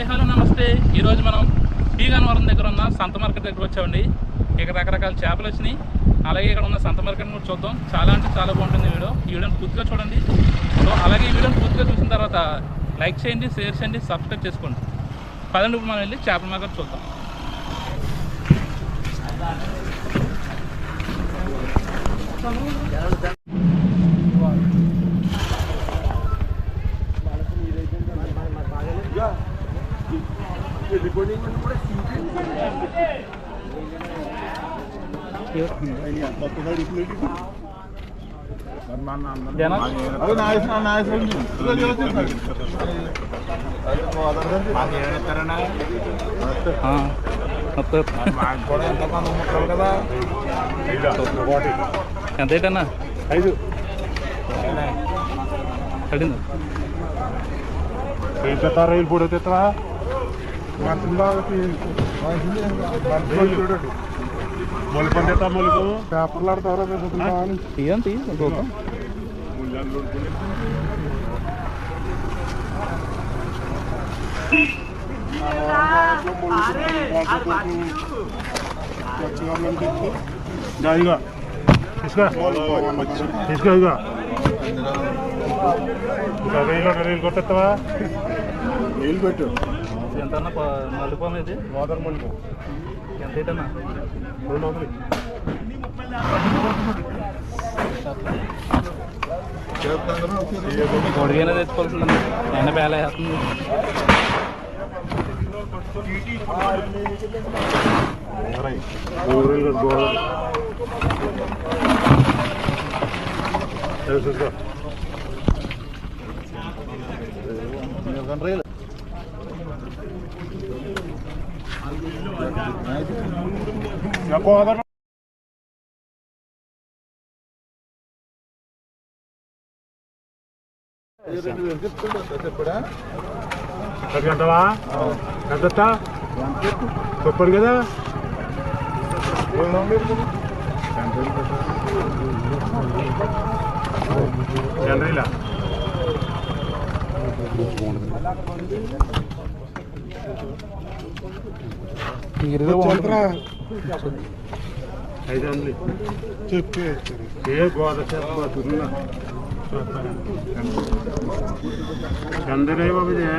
Hi hello నమస్తే. ఈరోజు మనం పీగన్వరం దగ్గర ఉన్న సంత మార్కెట్ దగ్గర వచ్చామండి. ఇక్కడ రకరకాల చేపలు వచ్చినాయి. అలాగే ఇక్కడ ఉన్న సంత మార్కెట్ కూడా చూద్దాం. చాలా అంటే చాలా బాగుంటుంది ఈ వీడియో. ఈ వీడియోని పూర్తిగా చూడండి. సో అలాగే ఈ వీడియోని పూర్తిగా చూసిన తర్వాత లైక్ చేయండి షేర్ చేయండి సబ్స్క్రైబ్ చేసుకోండి. పదండి ఇప్పుడు మనం వెళ్ళి చేపల మార్కెట్ చూద్దాం. జనం ఎంత ఏంటన్నా ఐదు తెస్తా రైలు పొడి తెస్తావా మొలిపం తెస్తా మొలిపం పేపర్లు ఆడతారా తీయం తీ ఇదిగో తీసుకో తీసుకో ఇదిగో ఇంకా రైలు రైలు కొట్టేస్తావా నీళ్ళు పెట్టు ఎంత అన్న మల్లిపోం ఇది? వాటర్ మొలిపం ఎంత ఏంటన్నా రెండు వందలు పొడిగైనా తెచ్చుకోవాల్సిందండి. ఎండ బేల వేస్తుంది. ఊరు గోడ తెలుసుకో గోదావరి చెప్పాడు కదా జనరీలా ఐదు వందలు చెప్పి ఏ గోద చెప్పబోతున్నా చంద్రయ్య బాబు ఇదే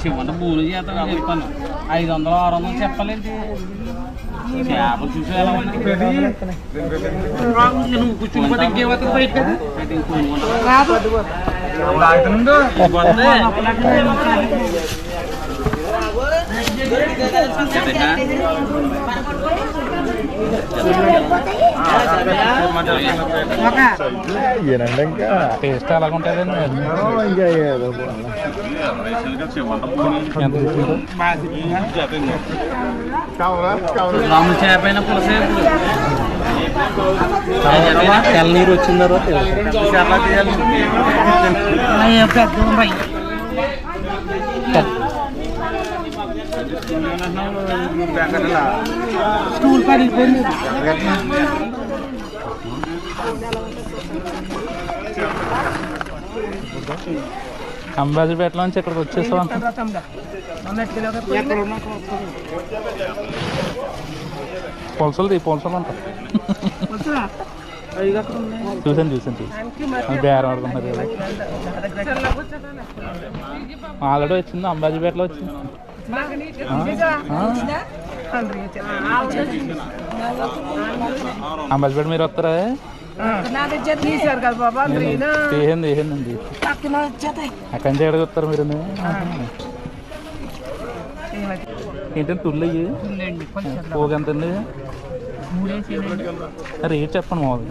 చివరి మూడు చేత చెప్పాను ఐదు వందలు ఆరు వందలు చెప్పాలేంటి చేపలు చూసి ఎలా ఉంది నువ్వు కూర్చుని పోతే ఇంకేమవుతుంది బయట టేస్ట్ అలాగ ఉంటుందండి ఎంత తీసుకుంటారు రాము చేప అయినా తెల్ల నీరు వచ్చిన తర్వాత స్టూల్ పడిపోయింది అంబాజీపేటలో నుంచి ఇక్కడికి వచ్చేసాం పొలసలు పులసలు తీ పులసలు అంట. చూసాను చూసాను చూసాను బేరం ఆడుకున్నారు ఆల్రెడీ వచ్చింది అంబాజీపేటలో వచ్చింది. అంబాజీపేట మీరు వస్తారా? తీశారు కదా అక్కడి నుంచి ఎక్కడికి వస్తారు మీరు? ఏంటంటే తుళ్ళు అయ్యి పోగెంత అండి? రేట్ చెప్పండి మామూలు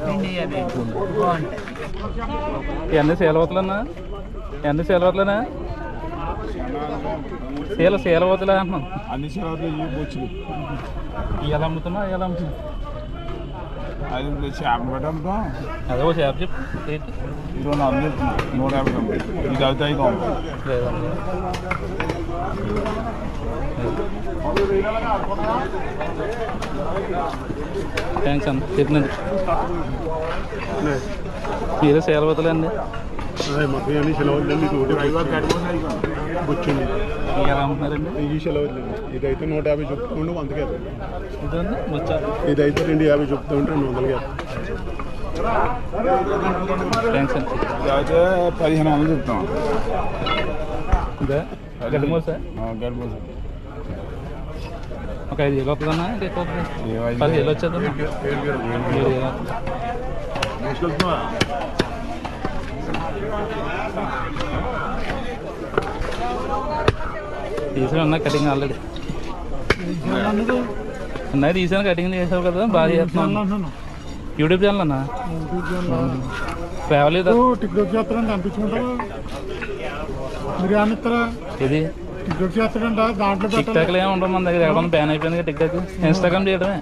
ఇవన్నీ సేలవతలేనా ఇవన్నీ సేలవతలేనా సేల సేలవతలే అంటున్నాను అన్ని ఈ బొచ్చులు. ఇవాళ అమ్ముతున్నా ఇవాళ అమ్ముతున్నా అది చేప పెట్టడం అదే ఒక చేప చెప్పు ఇరవై నాలుగు చెప్తున్నా. నూట యాభై ఇది అయితే ఐదు థ్యాంక్స్ అన్న చెప్పినందుకు. మీరే సేలవతలేండి మాకు అన్ని. సెలవులు మీకు వచ్చింది ఎలా అమ్ముతున్నారండి ఈ సెలవులు ఇదైతే నూట యాభై చెప్తా ఉండే వందకే వచ్చా ఇదైతే రెండు యాభై చెప్తా ఉంటే రెండు వందలకి అండి. ఇదైతే పదిహేను వందలు చెప్తాం. ఇదే? గడ్డి మోసా? గడిపో ఒక ఐదు వేలు వస్తుందన్నా పది వేలు? వచ్చేదన్నా ఏడు వేలు తీసాను అన్న కటింగ్ ఆల్రెడీ అన్నా తీసాను కటింగ్ చేసావు కదా బాగా చేస్తున్నాను యూట్యూబ్ ఛానల్ అన్న? ఇది టిక్టాక్ చేస్తారంట అనిపించుకుంటారు మీరు ఏమిస్తారా ఇది టిక్టాక్ చేస్తారంట దాంట్లో టిక్ టాక్లు ఏమి ఉండవు మన దగ్గర. ఎక్కడ బ్యాన్ అయిపోయింది టిక్ టాక్ ఇన్స్టాగ్రామ్ చేయడమే.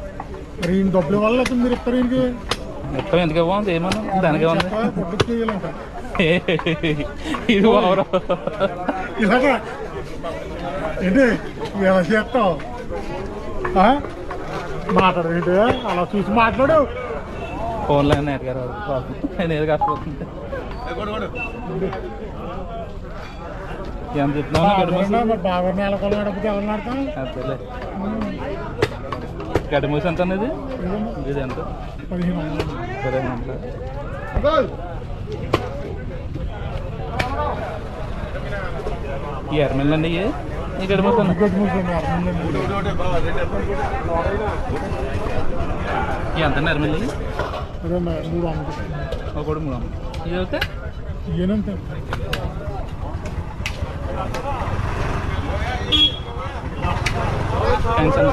మరి ఈయన డబ్బులు వల్ల మీరు ఇస్తారు ఈయనకి? మొత్తం ఎందుకు ఇవ్వం ఏమన్నా? దానికే ఉంది. ఇది ఇలాగా ఏంటి? ఎలా చేస్తావు? ఆ? మాట్లాడు ఏంటి? అలా చూసి మాట్లాడు. ఫోన్లో నెట్ గారు నేను ఏది కష్టపోతుంది ఎంత చెప్తున్నావు గడ్డి మూసి మరి బాగా నెలకొల గడపకి ఎవరు నాడతాం అంతేలే గడ్డి మూసి ఎంత అన్నది ఇది ఎంత? పదిహేను వందలు. సరే ఎంత ఈ ఎర్రమిల్లి అండి ఇవి? ఇక్కడ మొత్తం. ఎంత ఎర్రమిల్లి ఒకటి మూడు ఇది అవుతే ఏనంతే థ్యాంక్స్ అన్న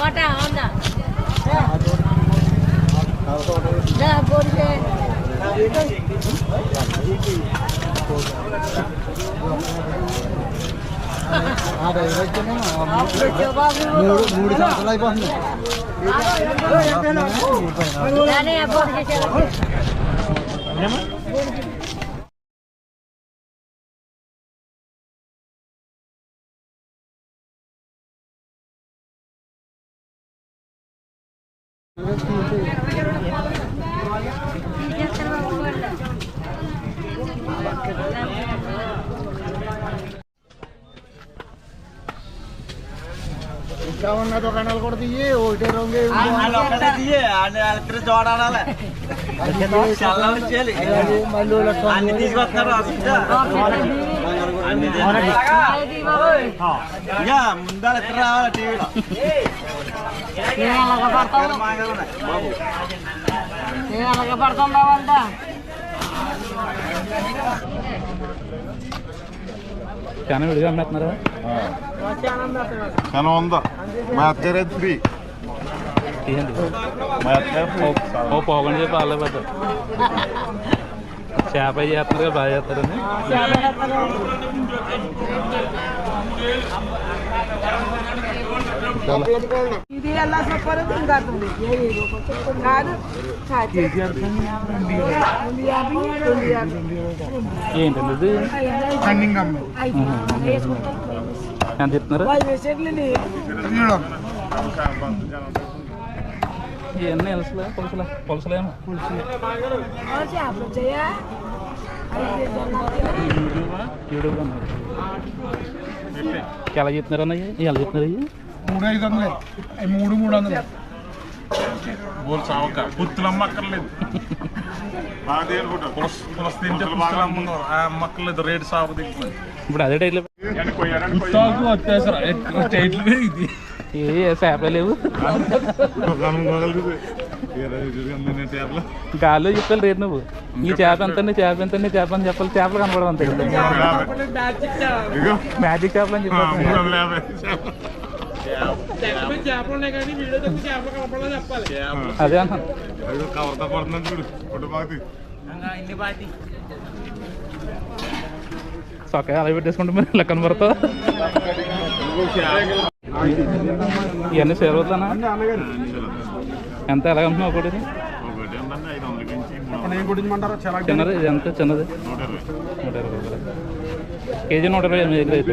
వాటా ఉందా పోతే మూడు సంవత్సరాలు అయిపోతుంది ఇంకా ఉన్న దుకాణాలు కూడా తీయి ఒకటే రంగు చూడాలి అన్ని తీసుకొస్తున్నారు ఎక్కడ రావాలి టీవీలో? ఎక్కడ చాలా విడిగా అమ్మేస్తున్నారా చాలా ఉందా? మా అత్తగారు అయితే ఫ్రీ మా అత్తగారు ఓ పోగండి చెప్పి వాళ్ళే పెద్ద చేప కదా, బాగా చేస్తారని. ఇది ఎలా చెప్పారు ఇంకాతుంది కాదు రెండు యాభై రెండు యాభై ఏంటండి ఇది? రన్నింగ్ అమ్మ ఐదు వేసుకుంటాం ఎంత ఇస్తున్నారు వాళ్ళు వేసేట్లండి ఇవన్నీ ఎలసలే పులసలే? పులసలేమో. చేపలు వచ్చాయా ఐదు యూట్యూబ్ ఎలా చెప్తున్నారు అన్నయ్య? ఎలా చెప్తున్నారు అయ్యి? మూడు ఐదు వందలే. అవి మూడు మూడు వందలు బోల్ సావక పుత్తులు అమ్మక్కర్లేదు పులస తింటే పుస్తులు అమ్మను అమ్మక్కర్లేదు రేటు సాగు దిగుతుంది. ఇప్పుడు అదే టైట్లో పుస్తాకు వచ్చేసరా స్టేట్లు ఇది. ఏ చేపలే లేవు. గాల్లో చెప్పాలి రేటు నువ్వు. ఈ చేప ఎంత చేప ఎంత చేప అని చెప్పాలి చేపలు కనపడవు అంతే మ్యాజిక్ చేపలు అని చెప్పాలి. అదే అన్నాను కవర్తో పడుతున్నాను చూడు ఫోటో అలా పెట్టేసుకుంటే మరి ఇలా కనబడతావు ఇవన్నీ సేవతానా ఎంత ఎలా అమ్ముతున్నావు ఒకటి చిన్నది ఎంత? చిన్నది? నూట ఇరవై. నూట ఇరవై. కేజీ నూట ఇరవై ఎనిమిది దగ్గర అయితే.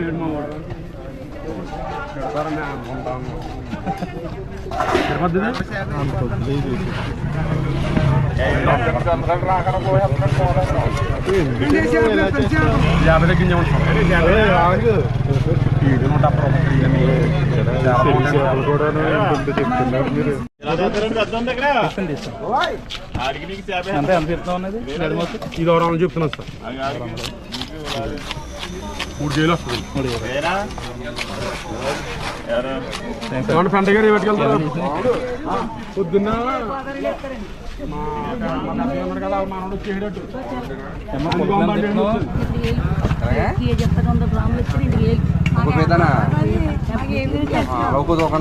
యాభై తగ్గించామంటాం నూట తీసుకుని తీసుకో ఎంత ఎంత చెప్తావు అనేది నడిమోసి చెప్తున్నాను సార్ మూడు కేలు వస్తుంది మూడు ఇరవై. ఏమన్నా పెంట గారు పట్టుకెళ్తారు. పొద్దున్న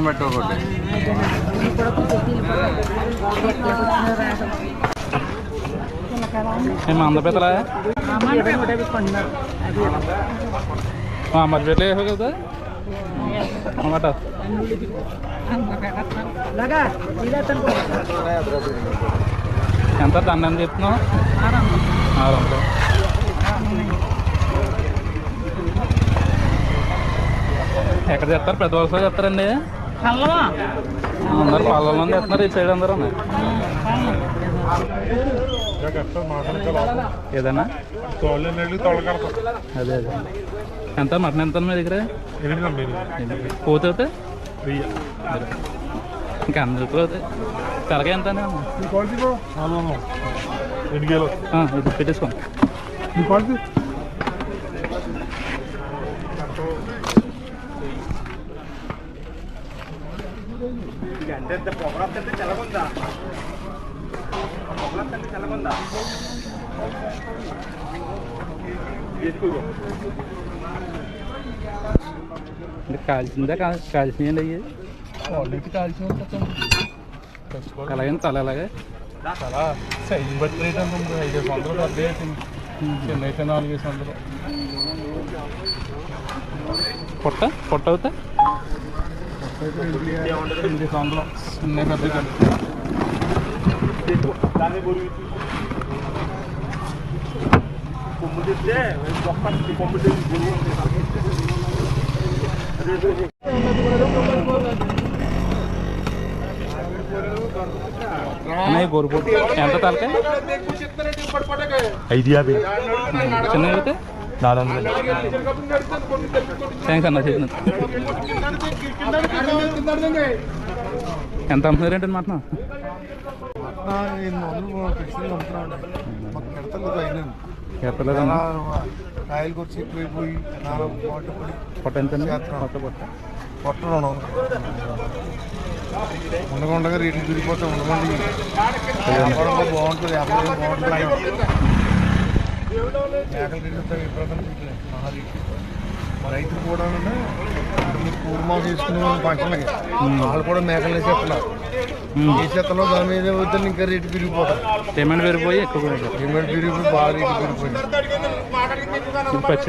పెట్టు ఒకటి. పెద్దలా? మరి కదా? టమాటా ఎంత దండ ఎంత చెప్తున్నావు? ఆరు వందలు ఎక్కడ చెప్తారు పెద్ద వలస చెప్తారండి అందరు పళ్ళలో చెప్తున్నారు ఈ సైడ్ అందరూ ఏదన్నా? అదే అదే. ఎంత? మటన్ ఎంత మీ దగ్గర? పోతే ఇంకా అందరికీ అవుతాయి తలకాయ ఎంత ఇది పెట్టేసుకోండి అంటే కాల్చిందా కాల్ కాల్చినాయండి అయ్యి క్వాలిటీ కాల్చిన అలాగే తల అలాగే చాలా సైజు బట్టి రేట్ అంత ఉంది ఐదు వందలు పెద్ద అయితే చిన్న అయితే నాలుగేసి వందలు పొట్ట పొట్ట అవుతా ఎనిమిది వందలు చిన్న పెద్ద కలిపి అన్నయ్య గోరుపోటు ఎంత తలకాయ ఐదు యాభై. అయితే? నాలుగు వందలు. థ్యాంక్స్ అన్న చెప్పిన. ఎంత అమ్ముతున్నారేంటి మాట ఎత్తలేదన్న కాయలు కూర్చి ఎక్కువైపోయి నాలుగు పాటు పడి పొట్ట ఎంత పొట్ట పొట్ట పొట్ట రెండు ఉండకుండా రేట్లు తిరిగిపోతే ఉండమండి వ్యాపారంలో బాగుంటుంది వ్యాపారం బాగుంటుంది మేకలు తిరుగుతాయి విపరీతం మహా రేట్లు మా రైతులు కూడా మీరు కూర్మా తీసుకునే వాళ్ళు పంటలకి వాళ్ళు కూడా మేకలు వేసేస్తున్నారు వేసేత్తలో దాని మీద వద్దని ఇంకా రేటు పెరిగిపోతాయి. పేమెంట్ పెరిగిపోయి ఎక్కువ. పేమెంట్ పెరిగిపోయి బాగా రేటు పెరిగిపోయింది.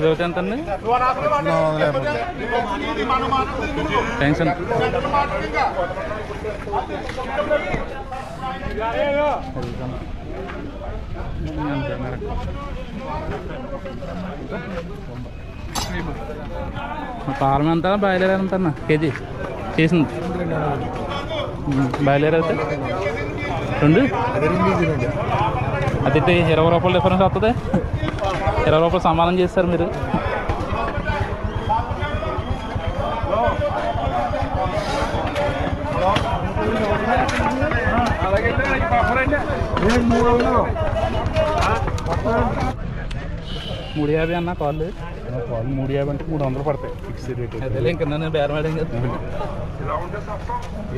అవుతే ఎంత అండి థ్యాంక్స్ అండి పాలం ఎంత? బయలుదేరే ఎంత అన్న కేజీ. చేసింది. బయలుదేరి అయితే. రెండు? అది ఇరవై రూపాయలు డిఫరెన్స్ వస్తుంది ఇరవై రూపాయలు సమానం చేస్తారు మీరు. మూడు యాభై అన్న కాళ్ళు. వాళ్ళు మూడు యాభై అంటే మూడు వందలు పడతాయి. ఫిక్స్ రేట్ అదే ఇంకా నన్ను బేరం ఆడాం కదా.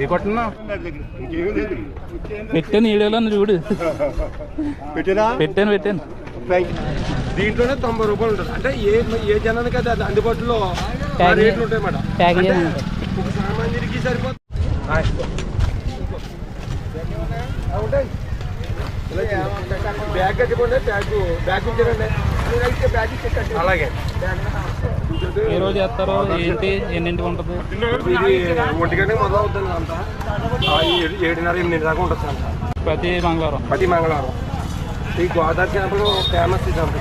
ఏ కొట్టినా? పెట్టాను ఈడేలో చూడు. పెట్టినా? పెట్టాను పెట్టాను. దీంట్లోనే తొంభై రూపాయలు ఉంటుంది. అంటే ఏ ఏ జనానికి అది అది అందుబాటులో రేట్లు ఉంటాయి మేడం. ఒక సామాన్యుడికి సరిపోతుంది. బ్యాగ్ కట్టుకోండి బ్యాగ్. బ్యాగ్ ఇచ్చారండి అలాగే. ఏ రోజు చేస్తారో? ఏంటి? ఎన్నింటికి ఉంటుంది? ఇది ఒంటి గంటకి మొదలు అవుతుంది అంతా ఏడున్నర ఎనిమిది దాకా ఉంటుంది అంత ప్రతి మంగళవారం? ప్రతి మంగళవారం. ఈ గోదావరి చేపలు ఫేమస్ సంత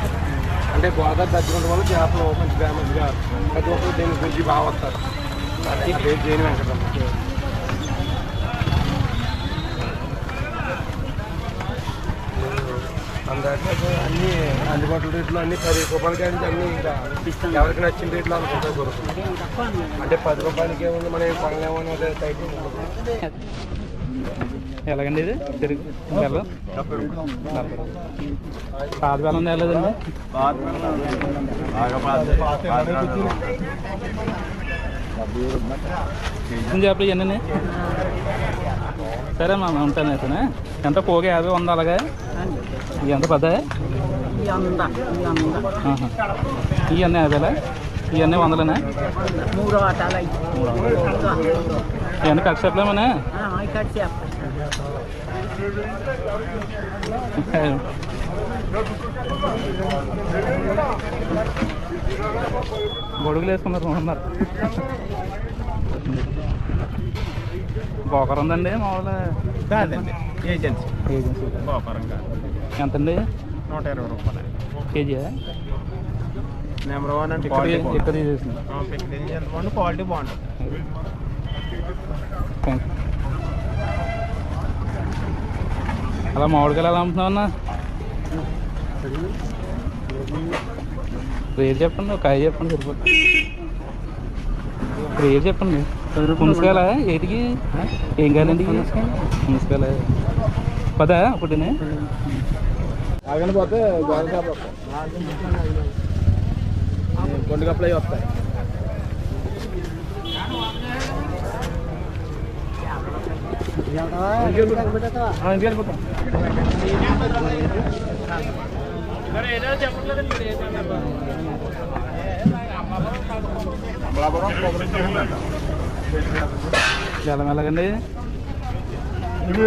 అంటే. గోదావరి దగ్గర ఉండడం వల్ల చేపలు మంచి ఫేమస్గా ప్రతి ఒక్కరు దీని గురించి బాగా వస్తారు. ఈ పేరు అందరికీ అన్ని అందుబాటులో రేట్లు అన్ని పది రూపాయలకి అంటే అన్ని ఇంకా ఎవరికి నచ్చిన రేట్లు అనుకుంటారు దొరుకుతుంది అంటే పది రూపాయలకి ఏముంది? మనం ఏం కొనలేము అనేది అయితే. ఎలాగండి ఇది? తిరిగి బెల్లం? పాత బెల్లం తేలేదండి చిన్న చేపలు ఇవన్నీ సరే మా ఉంటాను అయితే ఎంత? పోగా యాభై వంద అలాగే? ఇవి ఎంత? పెద్ద ఈ ఈ ఇవన్నీ యాభైలా ఇవన్నీ వందలేనా? మూడు ఆటాలు అయ్యి. ఇవన్నీ కట్ చెప్పలేమనే చేప గొడుగులు వేసుకున్నారు ఉన్నారు బోకర్ ఉందండి మామూలుగా. కాదండి. ఏజెన్సీ. ఏజెన్సీ. గోపురంగా ఎంతండి? నూట ఇరవై రూపాయలు. కేజీ నెంబర్ వన్ అంటే ఇక్కడ తీసేసింది ఎంత బాగుంది? క్వాలిటీ బాగుంటుంది. అలా మామిడికాయలు ఎలా అమ్ముతున్నావు అన్న రేట్ చెప్పండి ఒక కాయ చెప్పండి సరిపోతుంది రేట్ చెప్పండి. పుంసకాయల ఏటికి? ఏం కాయలండి పుంసకాయల పదా ఒకటినే. ఆగని పోతే గోదావరి చేప కొన్ని కప్పులు అవి వస్తాయి. చాలా మెల్లగండి ఇది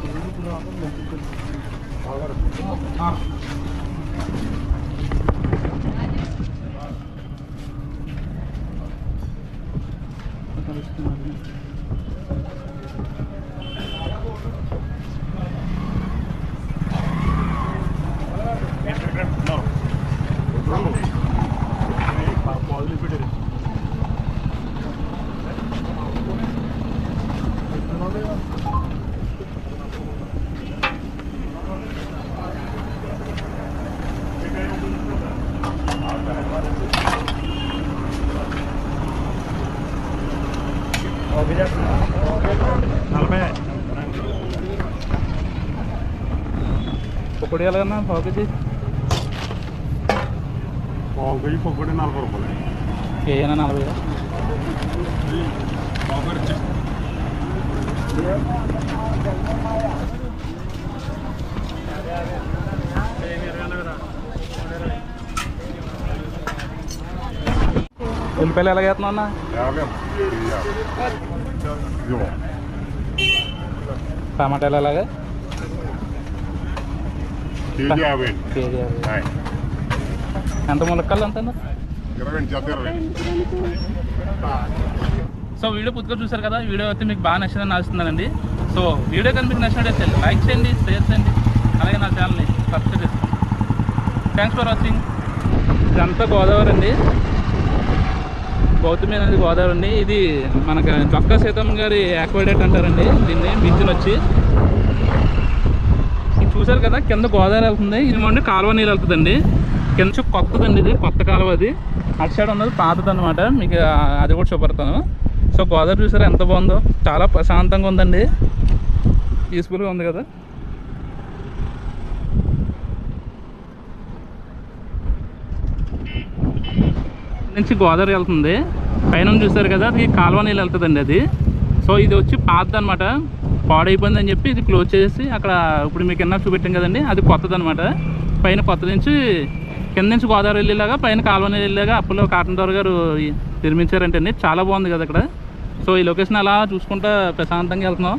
తిరిగి తుమ్మను రెండు బతికి తిరిగి తుమ్మను నలభై పొక్కడి ఎలాగన్నా పావు కేజీ పావు కేజీ పొక్కటి నలభై రూపాయలు ఏనా నలభై. ఉల్లిపాయలు అన్న. ఇది యాభై. ఇదిగో. టమాటాలు ఎలాగా కేజీ యాభై అండి కేజీ యాభై. హాయ్. ఎంత ములక్కాలు ఎంత సో వీడియో పూర్తిగా చూసారు కదా వీడియో అయితే మీకు బాగా నచ్చిందని ఆశిస్తున్నానండి. సో వీడియో కానీ మీకు నచ్చినట్టయితే లైక్ చేయండి షేర్ చేయండి. అలాగే నా ఛానల్ని సబ్స్క్రైబ్ చేసుకోండి. థ్యాంక్స్ ఫర్ వాచింగ్ ఇదంతా గోదావరి అండి. గౌతమి అనేది గోదావరి అండి. ఇది మనకి చొక్కా సీతమ్మ గారి యాక్వాడేట్ అంటారండి. దీన్ని బీచ్ని వచ్చి చూసారు కదా కింద గోదావరి వెళ్తుంది. ఇది మొండి కాలువ నీళ్ళు వెళ్తుందండి. కింద కొత్తదండి ఇది కొత్త కాలువ అది అటు సైడ్ ఉన్నది పాతది అనమాట మీకు అది కూడా చూపెడతాను. సో గోదావరి చూసారా ఎంత బాగుందో. చాలా ప్రశాంతంగా ఉందండి. పీస్ఫుల్గా ఉంది కదా. నుంచి గోదావరి వెళ్తుంది. పైన చూసారు కదా అది కాలువ నీళ్ళు వెళ్తుందండి అది. సో ఇది వచ్చి పాతది అనమాట పాడైపోయింది అని చెప్పి ఇది క్లోజ్ చేసి అక్కడ ఇప్పుడు మీకు ఎన్నో చూపెట్టాం కదండి అది కొత్తది అనమాట పైన కొత్త నుంచి కింద నుంచి గోదావరి వెళ్ళేలాగా పైన కాలువ వెళ్ళేలాగా అప్పులో కాటన్ దొర గారు నిర్మించారంటండి. చాలా బాగుంది కదా అక్కడ. సో ఈ లొకేషన్ అలా చూసుకుంటా ప్రశాంతంగా వెళ్తున్నాం.